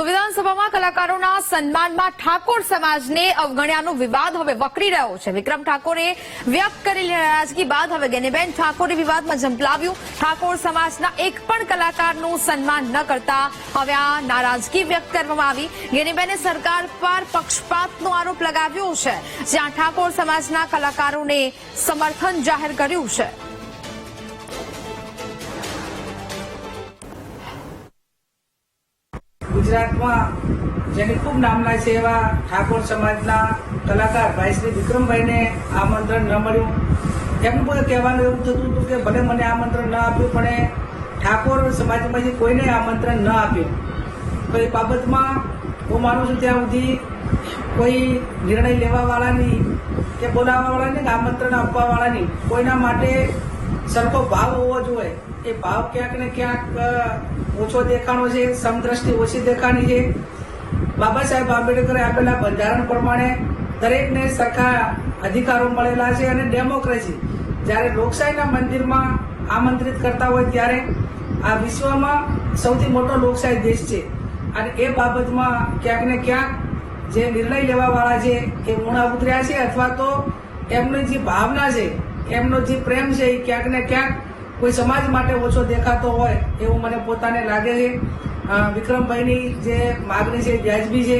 તો વિધાનસભામાં કલાકારોના સન્માનમાં ઠાકોર સમાજને અવગણ્યાનો વિવાદ હવે વકરી રહ્યો છે. વિક્રમ ઠાકોરે વ્યક્ત કરેલી નારાજગી બાદ હવે ગેનીબેન ઠાકોરે વિવાદમાં ઝંપલાવ્યું. ઠાકોર સમાજના એક પણ કલાકારનું સન્માન ન કરતા હવે આ નારાજગી વ્યક્ત કરવામાં આવી. ગેનીબેને સરકાર પર પક્ષપાતનો આરોપ લગાવ્યો છે, જ્યાં ઠાકોર સમાજના કલાકારોને સમર્થન જાહેર કર્યું છે. ગુજરાતમાં, જેની ખૂબ નામના છે એવા ઠાકોર સમાજના કલાકાર ભાઈ શ્રી વિક્રમભાઈને આમંત્રણ ન મળ્યું. એમનું બધું કહેવાનું એવું થતું હતું કે ભલે મને આમંત્રણ ન આપ્યું, પણ એ ઠાકોર સમાજમાંથી કોઈને આમંત્રણ ન આપ્યું. તો એ બાબતમાં હું માનું છું ત્યાં સુધી કોઈ નિર્ણય લેવાવાળાની કે બોલાવવાવાળાની કે આમંત્રણ આપવાવાળાની કોઈના માટે સરખો ભાવ હોવો જોઈએ. એ ભાવ ક્યાંક ને ક્યાંક ઓછો દેખાણો છે, સમદ્રષ્ટિ ઓછી દેખાણી છે. બાબા સાહેબ આંબેડકરે આપેલા બંધારણ પ્રમાણે દરેકને સરખા અધિકારો મળેલા છે અને ડેમોક્રેસી. જ્યારે લોકશાહીના મંદિરમાં આમંત્રિત કરતા હોય ત્યારે આ વિશ્વમાં સૌથી મોટો લોકશાહી દેશ છે. અને એ બાબતમાં ક્યાંક ને ક્યાંક જે નિર્ણય લેવાવાળા છે એ ઊણા ઉતર્યા છે અથવા તો એમની જે ભાવના છે એમનો જે પ્રેમ છે એ ક્યાંક ને ક્યાંક કોઈ સમાજ માટે ઓછો દેખાતો હોય એવું મને પોતાને લાગે છે. વિક્રમભાઈની જે માગણી છે, વ્યાજબી છે.